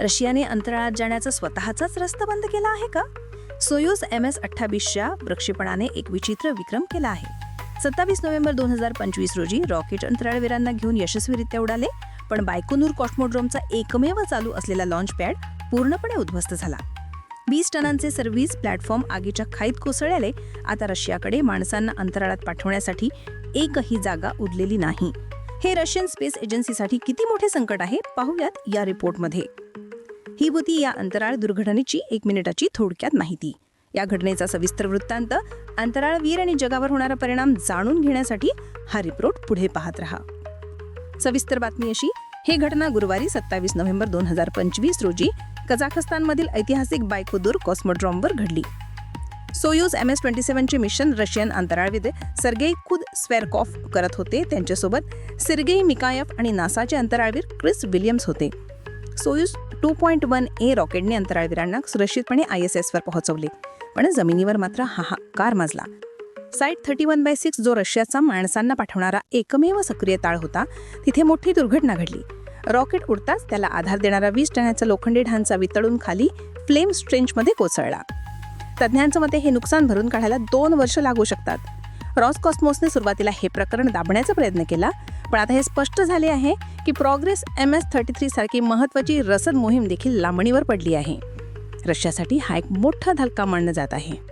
रशियाने अंतराळात जाण्याचा स्वतःचाच रस्ता बंद केला आहे का? सोयूज एम एस अठ्ठावीसच्या प्रक्षेपणाने एक विचित्र विक्रम केला आहे. सत्तावीस नोव्हेंबर दोन हजार पंचवीस रोजी रॉकेट अंतराळवीरांना घेऊन यशस्वीरित्या उडाले पण बायकोनूर कॉस्मोड्रोमचा एकमेव चालू असलेला लॉन्च पॅड पूर्णपणे उद्ध्वस्त झाला. वीस टनांचे सर्व्हिस प्लॅटफॉर्म आगीच्या खाईत कोसळल्याने आता रशियाकडे माणसांना अंतराळात पाठवण्यासाठी एकही जागा उरलेली नाही. हे रशियन स्पेस एजन्सीसाठी किती मोठे संकट आहे? पाहूयात या रिपोर्टमध्ये ही होती या अंतराळ दुर्घटनेची एक मिनिटाची थोडक्यात माहिती. या घटनेचा सविस्तर वृत्तांत अंतराळवीर आणि जगावर होणारा परिणाम जाणून घेण्यासाठी हा रिपोर्ट पुढे पाहत राहा. सविस्तर बातमी अशी ही घटना गुरुवारी सत्तावीस नोव्हेंबर दोन हजार पंचवीस रोजी कझाकस्तानमधील ऐतिहासिक बायकोदूर कॉस्मोड्रॉमवर घडली. सोयूज एम एस ट्वेंटी सेव्हनचे मिशन रशियन अंतराळविद सर्गेई खुद स्वेरकॉफ करत होते. त्यांच्यासोबत सिर्गेई मिकायफ आणि नासाचे अंतराळवीर क्रिस विलियम्स होते. Soyuz two point one A रॉकेटने अंतराळवीरांना सुरक्षितपणे आय एस एसवर पोहोचवले. पण जमिनीवर मात्र हाहाकार माजला. Site thirty one by six जो रशियाचा माणसांना पाठवणारा एकमेव सक्रिय ताळ होता तिथे मोठी दुर्घटना घडली. रॉकेट उडताच त्याला आधार देणारा वीस टनाचा लोखंडी ढांचा वितळून खाली फ्लेम स्ट्रेंचमध्ये कोसळला. तज्ज्ञांचं मते हे नुकसान भरून काढायला दोन वर्ष लागू शकतात. रॉस कॉस्मोसने सुरुवातीला हे प्रकरण दाबण्याचा प्रयत्न केला पण आता हे स्पष्ट झाले आहे की Progress M S thirty three सारखी महत्त्वाची रसद मोहीम देखील लांबणीवर पडली आहे. रशियासाठी हा एक मोठा धक्का मानला जात आहे.